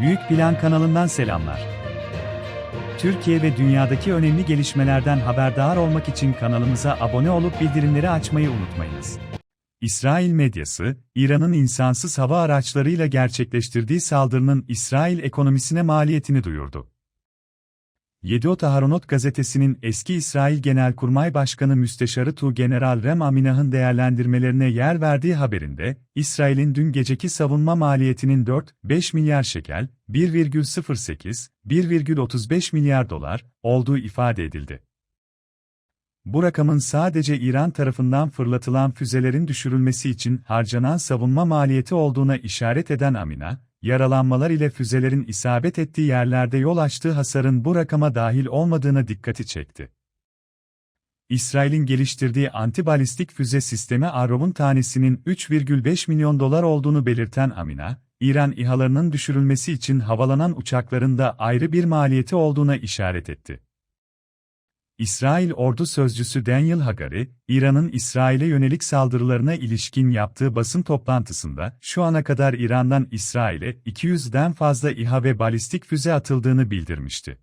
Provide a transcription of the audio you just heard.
Büyük Plan kanalından selamlar. Türkiye ve dünyadaki önemli gelişmelerden haberdar olmak için kanalımıza abone olup bildirimleri açmayı unutmayınız. İsrail medyası, İran'ın insansız hava araçlarıyla gerçekleştirdiği saldırının İsrail ekonomisine maliyetini duyurdu. Yediot Aharonot gazetesinin eski İsrail Genelkurmay Başkanı Müsteşarı Tu General Rem Aminah'ın değerlendirmelerine yer verdiği haberinde, İsrail'in dün geceki savunma maliyetinin 4-5 milyar şekel, 1,08-1,35 milyar dolar olduğu ifade edildi. Bu rakamın sadece İran tarafından fırlatılan füzelerin düşürülmesi için harcanan savunma maliyeti olduğuna işaret eden Amina, yaralanmalar ile füzelerin isabet ettiği yerlerde yol açtığı hasarın bu rakama dahil olmadığına dikkati çekti. İsrail'in geliştirdiği antibalistik füze sistemi Arrow'un tanesinin 3,5 milyon dolar olduğunu belirten Amina, İran İHA'larının düşürülmesi için havalanan uçakların da ayrı bir maliyeti olduğuna işaret etti. İsrail ordu sözcüsü Daniel Hagari, İran'ın İsrail'e yönelik saldırılarına ilişkin yaptığı basın toplantısında, şu ana kadar İran'dan İsrail'e 200'den fazla İHA ve balistik füze atıldığını bildirmişti.